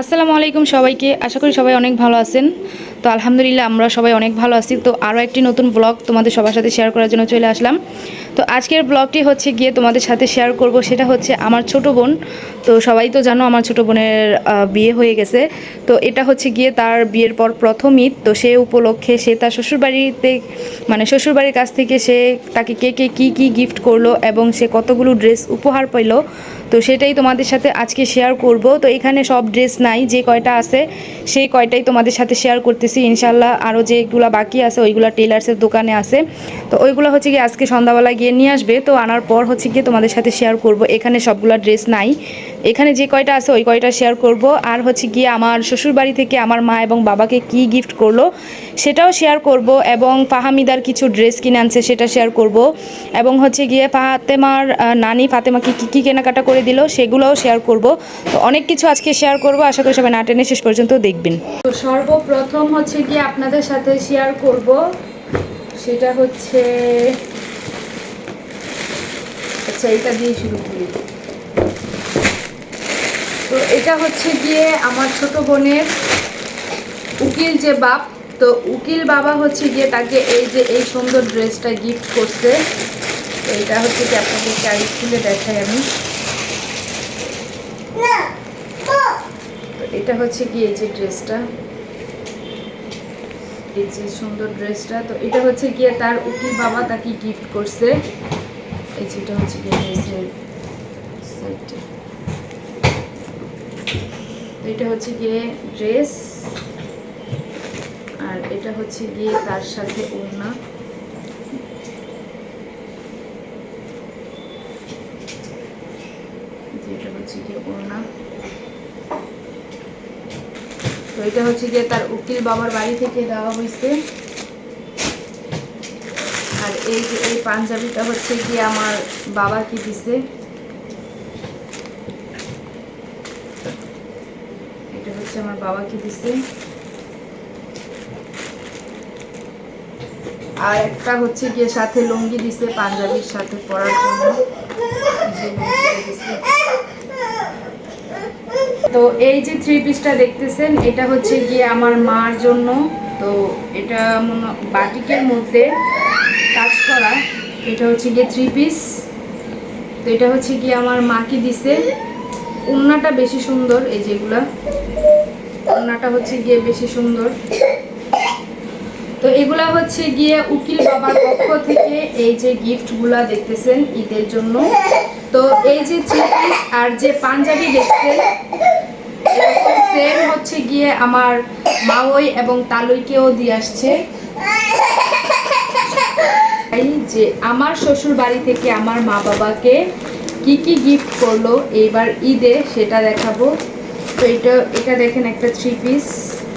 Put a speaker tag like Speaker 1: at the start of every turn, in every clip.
Speaker 1: আসসালামু আলাইকুম সবাইকে। আশা করি সবাই অনেক ভালো আছেন। তো আলহামদুলিল্লাহ আমরা সবাই অনেক ভালো আছি। তো আরও একটি নতুন ব্লগ তোমাদের সবার সাথে শেয়ার করার জন্য চলে আসলাম। তো আজকের ব্লগটি হচ্ছে গিয়ে তোমাদের সাথে শেয়ার করব। সেটা হচ্ছে আমার ছোট বোন তো সবাই তো জানো আমার ছোট বোনের বিয়ে হয়ে গেছে। তো এটা হচ্ছে গিয়ে তার বিয়ের পর প্রথম ঈদ। তো সে উপলক্ষে সে তার শ্বশুরবাড়িতে মানে শ্বশুরবাড়ির কাছ থেকে সে তাকে কে কে কী কী গিফট করল এবং সে কতগুলো ড্রেস উপহার পাইলো, তো সেটাই তোমাদের সাথে আজকে শেয়ার করব। তো এখানে সব ড্রেস নাই, যে কয়টা আছে সেই কয়টাই তোমাদের সাথে শেয়ার করতেছি। ইনশাল্লাহ আরও যেগুলো বাকি আছে ওইগুলো টেলার্সের দোকানে আছে। তো ওইগুলো হচ্ছে গিয়ে আজকে সন্ধ্যাবেলা গিয়ে নিয়ে আসবে। তো আনার পর হচ্ছে গিয়ে তোমাদের সাথে শেয়ার করব। এখানে সবগুলো ড্রেস নাই। এখানে যে কয়টা আছে ওই কয়টা শেয়ার করব। আর হচ্ছে গিয়ে আমার শ্বশুরবাড়ি থেকে আমার মা এবং বাবাকে কি গিফট করল সেটাও শেয়ার করব এবং ফাহামিদার কিছু ড্রেস কিনে আনছে সেটা শেয়ার করব। এবং হচ্ছে গিয়ে ফাতেমার নানি ফাতেমাকে কী কী কেনাকাটা করে দিল সেগুলোও শেয়ার করব। তো অনেক কিছু আজকে শেয়ার করব। আশা করি সবাই না টেনে শেষ পর্যন্ত দেখবেন। তো সর্বপ্রথম হচ্ছে গিয়ে আপনাদের সাথে শেয়ার করব। সেটা হচ্ছে আচ্ছা এটা দিয়ে শুরু করি। তো এটা হচ্ছে গিয়ে আমার ছোট বোনের উকিল যে বাপ, তো উকিল বাবা হচ্ছে গিয়ে তাকে এই যে এই সুন্দর ড্রেসটা গিফট করছে। এটা হচ্ছে কি আপনাদেরকে আগে খুলে দেখাই আমি। এটা হচ্ছে কি এই যে ড্রেসটা। এই যে সুন্দর ড্রেসটা, তো এটা হচ্ছে গিয়ে তার উকিল বাবা তাকে গিফট করছে। এই যেটা হচ্ছে গিয়ে ড্রেসের সাইডটা এটা হচ্ছে গিয়ে ড্রেস আর এটা হচ্ছে গিয়ে তার সাথে ওড়না। যেটা হচ্ছে গিয়ে ওড়না। তো এটা হচ্ছে গিয়ে তার উকিল বাবার বাড়ি থেকে দেওয়া হয়েছে। আর এই যে এই পাঞ্জাবিটা হচ্ছে গিয়ে আমার বাবাকে দিছে এটা হচ্ছে আমার বাবাকে দিছে। আর একটা হচ্ছে গিয়ে সাথে লুঙ্গি দিছে, পাঞ্জাবির সাথে পরার জন্য। তো এই যে থ্রি পিসটা দেখতেছেন, এটা হচ্ছে গিয়ে আমার মার জন্য। তো এটা বাটিকের মধ্যে কাজ করা। এটা হচ্ছে গিয়ে থ্রি পিস তো এটা হচ্ছে গিয়ে আমার মাকে দিছে। ওড়নাটা বেশি সুন্দর, এই যেগুলা। ওড়নাটা হচ্ছে গিয়ে বেশি সুন্দর। তো এগুলা হচ্ছে গিয়ে উকিল বাবার পক্ষ থেকে এই যে গিফটগুলা দেখতেছেন ঈদের জন্য। তো এই যে থ্রি আর যে পাঞ্জাবি দেখছেন সেম হচ্ছে গিয়ে আমার মাওই এবং তালুইকেও দিয়ে আসছে। যে আমার শ্বশুর বাড়ি থেকে আমার মা বাবাকে কি কি গিফট করল এইবার ঈদে সেটা দেখাবো। তো এটা এটা দেখেন একটা থ্রি পিস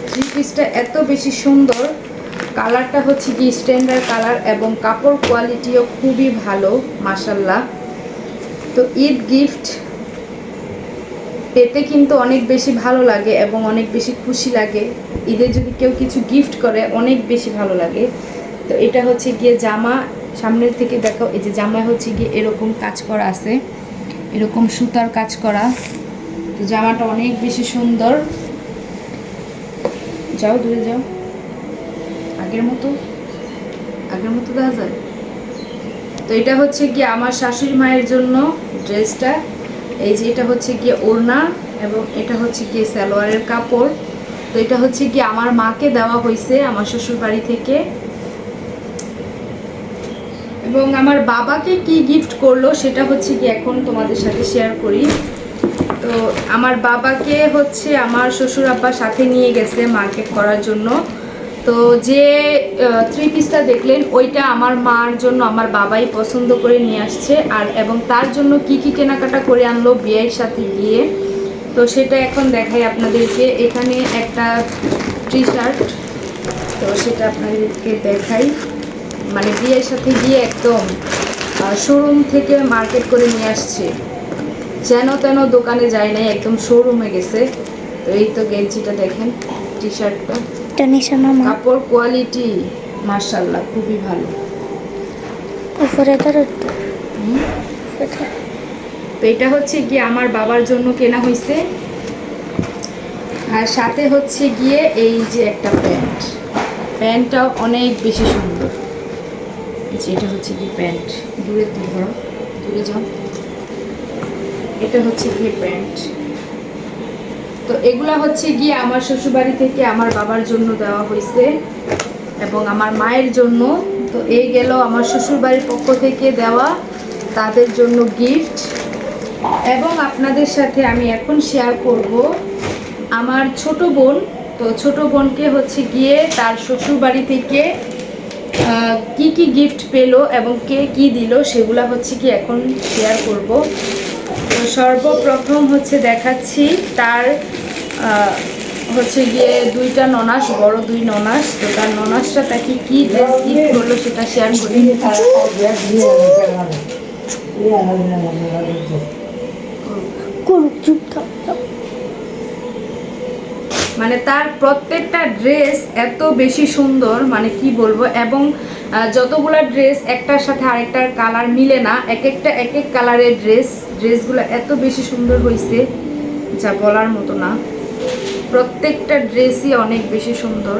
Speaker 1: থ্রি পিসটা এত বেশি সুন্দর। কালারটা হচ্ছে কি স্ট্যান্ডার্ড কালার এবং কাপড় কোয়ালিটিও খুবই ভালো মাসাল্লাহ তো ঈদ গিফট পেতে কিন্তু অনেক বেশি ভালো লাগে এবং অনেক বেশি খুশি লাগে। ঈদে যদি কেউ কিছু গিফট করে, অনেক বেশি ভালো লাগে। তো এটা হচ্ছে গিয়ে জামা। সামনের থেকে দেখো, এই যে জামায় হচ্ছে গিয়ে এরকম কাজ করা আছে। এরকম সুতার কাজ করা। জামাটা অনেক বেশি সুন্দর। যাও, দূরে যাও। আগের মতো? আগের মতো দেখা যায়? তো এটা হচ্ছে গিয়ে আমার শাশুড়ি মায়ের জন্য ড্রেসটা। এই যে এটা হচ্ছে গিয়ে ওড়না এবং এটা হচ্ছে গিয়ে সালোয়ারের কাপড়। তো এটা হচ্ছে গিয়ে আমার মাকে দেওয়া হয়েছে আমার শ্বশুর বাড়ি থেকে। এবং আমার বাবাকে কি গিফট করল সেটা হচ্ছে কি এখন তোমাদের সাথে শেয়ার করি। আমার বাবাকে হচ্ছে আমার শ্বশুর আব্বা সাথে নিয়ে গেছে মার্কেট করার জন্য। তো যে থ্রি পিসটা দেখলেন, ওইটা আমার মার জন্য, আমার বাবাই পছন্দ করে নিয়ে আসছে। আর, এবং তার জন্য কি কি কেনাকাটা করে আনলো বিয়ের সাথে গিয়ে, তো সেটা এখন দেখাই আপনাদেরকে। এখানে একটা টি শার্ট তো সেটা আপনাদেরকে দেখাই। মানে বিয়ের সাথে গিয়ে একদম শোরুম থেকে মার্কেট করে নিয়ে আসছে। যেন তেন দোকানে যায় নাই একদম শোরুমে গেছে। তো এই তো গেঞ্জিটা দেখেন টি শার্টটা কাপড় কোয়ালিটি মার্শাল্লাহ খুবই ভালো।
Speaker 2: উপরে ধরো
Speaker 1: হুম। তো এটা হচ্ছে কি আমার বাবার জন্য কেনা হয়েছে আর সাথে হচ্ছে গিয়ে এই যে একটা প্যান্ট। প্যান্টটাও অনেক বেশি সুন্দর। এই যে এটা হচ্ছে গিয়ে প্যান্ট। দূরে ধরো দূরে যাও। এটা হচ্ছে গিয়ে প্যান্ট। তো এগুলা হচ্ছে গিয়ে আমার শ্বশুরবাড়ি থেকে আমার বাবার জন্য দেওয়া হয়েছে এবং আমার মায়ের জন্য। তো এই গেল আমার শ্বশুরবাড়ির পক্ষ থেকে দেওয়া তাদের জন্য গিফট এবং আপনাদের সাথে আমি এখন শেয়ার করব আমার ছোট বোন। তো ছোট বোনকে হচ্ছে গিয়ে তার শ্বশুরবাড়ি থেকে কি কি গিফট পেল এবং কে কি দিল সেগুলা হচ্ছে কি এখন শেয়ার করব। সর্বপ্রথম হচ্ছে দেখাচ্ছি তার হচ্ছে গিয়ে দুইটা ননাস বড় দুই ননাস তো তার ননাসটা তাকে কি ড্রেস গিফট করল সেটা শেয়ার করি। মানে তার প্রত্যেকটা ড্রেস এত বেশি সুন্দর মানে কি বলব এবং যতগুলা ড্রেস একটার সাথে আরেকটার কালার মিলে না এক একটা এক এক কালারের ড্রেস ড্রেসগুলো এত বেশি সুন্দর হয়েছে যা বলার মতো না। প্রত্যেকটা ড্রেসই অনেক বেশি সুন্দর।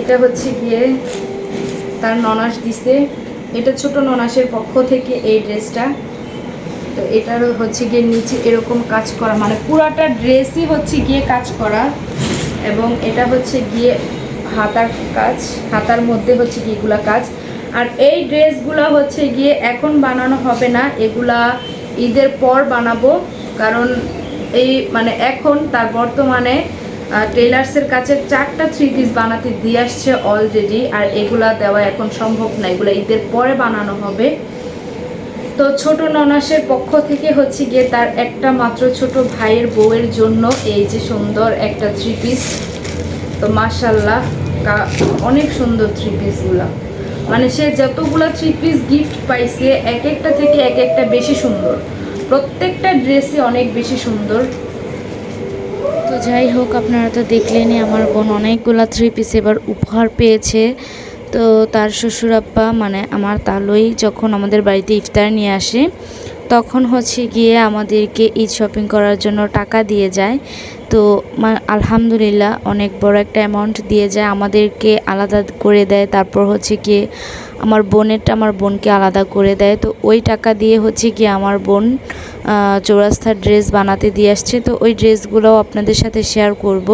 Speaker 1: এটা হচ্ছে গিয়ে তার ননাস দিছে। এটা ছোট ননাসের পক্ষ থেকে এই ড্রেসটা। তো এটার হচ্ছে গিয়ে নিচে এরকম কাজ করা মানে পুরাটা ড্রেসই হচ্ছে গিয়ে কাজ করা। এবং এটা হচ্ছে গিয়ে হাতার কাজ, হাতার মধ্যে হচ্ছে গিয়ে এগুলা কাজ। আর এই ড্রেসগুলো হচ্ছে গিয়ে এখন বানানো হবে না, এগুলা ঈদের পর বানাবো। কারণ এই মানে এখন তার বর্তমানে টেলার্সের কাছে চারটা থ্রি পিস বানাতে দিয়ে আসছে অলরেডি আর এগুলা দেওয়া এখন সম্ভব না, এগুলো ঈদের পরে বানানো হবে। তো ছোট ননাসের পক্ষ থেকে হচ্ছে গিয়ে তার একটা মাত্র ছোট ভাইয়ের বউয়ের জন্য এই যে সুন্দর একটা থ্রি পিস তো মাশাল্লাহ অনেক সুন্দর থ্রি পিসগুলা মানে সে যতগুলা থ্রি পিস গিফট পাইছে এক একটা থেকে এক একটা বেশি সুন্দর। প্রত্যেকটা ড্রেসই অনেক বেশি সুন্দর।
Speaker 3: তো যাই হোক, আপনারা তো দেখলেনই আমার বোন অনেকগুলা থ্রি পিস এবার উপহার পেয়েছে। তো তার শ্বশুর আব্বা মানে আমার তালই যখন আমাদের বাড়িতে ইফতার নিয়ে আসে, তখন হচ্ছে গিয়ে আমাদেরকে ঈদ শপিং করার জন্য টাকা দিয়ে যায়। তো আলহামদুলিল্লাহ অনেক বড় একটা অ্যামাউন্ট দিয়ে যায়, আমাদেরকে আলাদা করে দেয়। তারপর হচ্ছে গিয়ে আমার বোনেরটা আমার বোনকে আলাদা করে দেয়। তো ওই টাকা দিয়ে হচ্ছে গিয়ে আমার বোন চৌরাস্তার ড্রেস বানাতে দিয়ে আসছে। তো ওই ড্রেসগুলোও আপনাদের সাথে শেয়ার করব।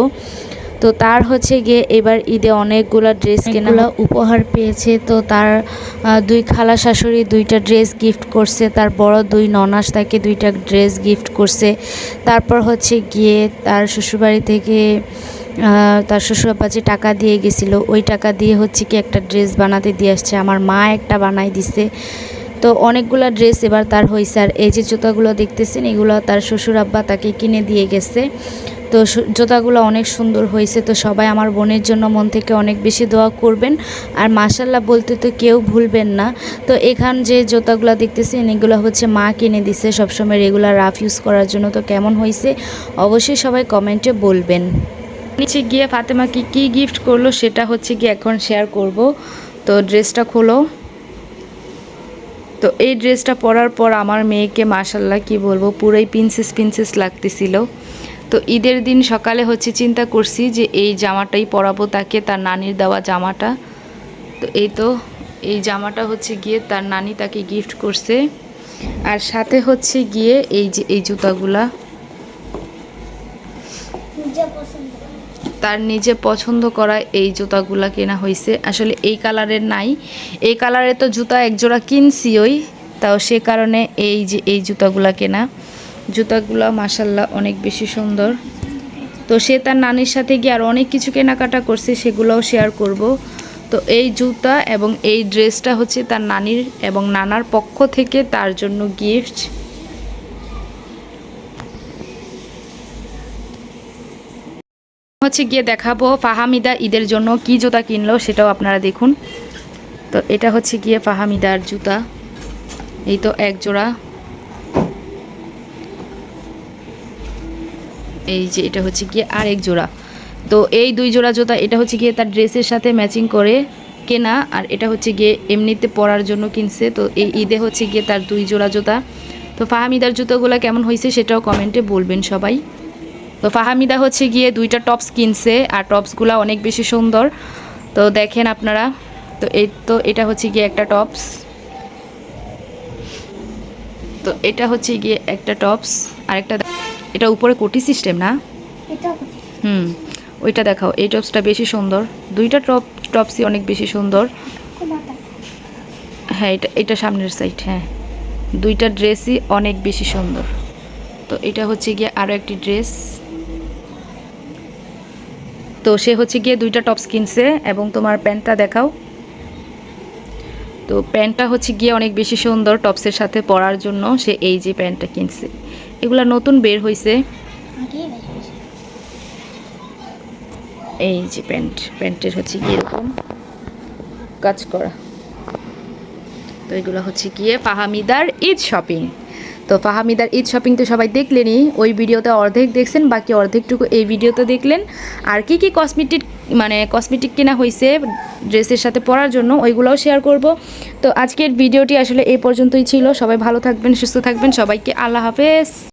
Speaker 3: তো তার হচ্ছে গিয়ে এবার ঈদে অনেকগুলো ড্রেস কেনা উপহার পেয়েছে তো তার দুই খালা শাশুড়ি দুইটা ড্রেস গিফট করছে তার বড় দুই ননাস তাকে দুইটা ড্রেস গিফট করছে। তারপর হচ্ছে গিয়ে তার শ্বশুরবাড়ি থেকে তার শ্বশুরাব্বা যে টাকা দিয়ে গেছিল ওই টাকা দিয়ে হচ্ছে কি একটা ড্রেস বানাতে দিয়ে আসছে। আমার মা একটা বানাই দিছে। তো অনেকগুলো ড্রেস এবার তার হয়েছে আর এই যে জুতাগুলো দেখতেছেন এগুলো তার শ্বশুর আব্বা তাকে কিনে দিয়ে গেছে। তো জুতাগুলো অনেক সুন্দর হয়েছে, তো সবাই আমার বোনের জন্য মন থেকে অনেক বেশি দোয়া করবেন। আর মাসাল্লাহ বলতে তো কেউ ভুলবেন না। তো এখান যে জুতাগুলো দেখতেছেন, এগুলো হচ্ছে মা কিনে দিছে সবসময় রেগুলার রাফ ইউজ করার জন্য। তো কেমন হয়েছে? অবশ্যই সবাই কমেন্টে বলবেন।
Speaker 1: নিচে গিয়ে ফাতেমাকে কি গিফট করল সেটা হচ্ছে গিয়ে এখন শেয়ার করব। তো ড্রেসটা খোলো। তো এই ড্রেসটা পরার পর আমার মেয়েকে মাশাল্লাহ কি বলব, পুরোই প্রিন্সেস প্রিন্সেস লাগতেছিল। তো ঈদের দিন সকালে হচ্ছে চিন্তা করছি যে এই জামাটাই পরাবো তাকে তার নানির দেওয়া জামাটা। তো এই তো এই জামাটা হচ্ছে গিয়ে তার নানি তাকে গিফট করছে। আর সাথে হচ্ছে গিয়ে এই যে এই জুতাগুলা। তার নিজে পছন্দ করা এই জুতাগুলা কেনা হয়েছে। আসলে এই কালারের নাই। এই কালারে তো জুতা একজোড়া কিনছি ওই তাও সে কারণে এই যে এই জুতাগুলা কেনা। জুতাগুলা মাসাল্লাহ অনেক বেশি সুন্দর। তো সে তার নানির সাথে গিয়ে আর অনেক কিছু কেনাকাটা করছে, সেগুলোও শেয়ার করব। তো এই জুতা এবং এই ড্রেসটা হচ্ছে তার নানির এবং নানার পক্ষ থেকে তার জন্য গিফট হচ্ছে গিয়ে দেখাবো ফাহামিদা ঈদের জন্য কি জুতা কিনলো, সেটাও আপনারা দেখুন। তো এটা হচ্ছে গিয়ে ফাহামিদার জুতা। এই তো এক জোড়া। এই যে এটা হচ্ছে গিয়ে আরেক জোড়া। তো এই দুই জোড়া জোতা, এটা হচ্ছে গিয়ে তার ড্রেসের সাথে ম্যাচিং করে কেনা, আর এটা হচ্ছে গিয়ে এমনিতে পরার জন্য কিনছে। তো এই ঈদে হচ্ছে গিয়ে তার দুই জোড়া জোতা। তো ফাহামিদার জুতোগুলো কেমন হয়েছে সেটাও কমেন্টে বলবেন সবাই। তো ফাহামিদা হচ্ছে গিয়ে দুইটা টপস কিনছে, আর টপসগুলো অনেক বেশি সুন্দর। তো দেখেন আপনারা, তো এই তো এটা হচ্ছে গিয়ে একটা টপস তো এটা হচ্ছে গিয়ে একটা টপস আর একটা এটা উপরে কোটি সিস্টেম না?
Speaker 2: এটা
Speaker 1: হুম ওইটা দেখাও। এই টপসটা বেশি সুন্দর। দুইটা টপ টপসই অনেক বেশি সুন্দর। হ্যাঁ এটা এটা সামনের সাইড হ্যাঁ। দুইটা ড্রেসই অনেক বেশি সুন্দর। তো এটা হচ্ছে গিয়ে আরও একটি ড্রেস তো সে হচ্ছে গিয়ে দুইটা টপস কিনছে এবং তোমার প্যান্টটা দেখাও। তো প্যান্টটা হচ্ছে গিয়ে অনেক বেশি সুন্দর টপসের সাথে পরার জন্য সে এই যে প্যান্টটা কিনছে। এগুলা নতুন বের হয়েছে এই যে প্যান্ট, প্যান্টের হচ্ছে গিয়ে এরকম? কাজ করা। তো এগুলো হচ্ছে গিয়ে ফাহামিদার ঈদ শপিং। তো ফাহামিদার ঈদ শপিং তো সবাই দেখলেনই, ওই ভিডিওতে অর্ধেক দেখছেন, বাকি অর্ধেকটুকু এই ভিডিওতে দেখলেন। আর কি কি কসমেটিক মানে কসমেটিক কেনা হয়েছে ড্রেসের সাথে পরার জন্য, ওইগুলোও শেয়ার করব। তো আজকের ভিডিওটি আসলে এই পর্যন্তই ছিল। সবাই ভালো থাকবেন, সুস্থ থাকবেন, সবাইকে আল্লাহ হাফেজ।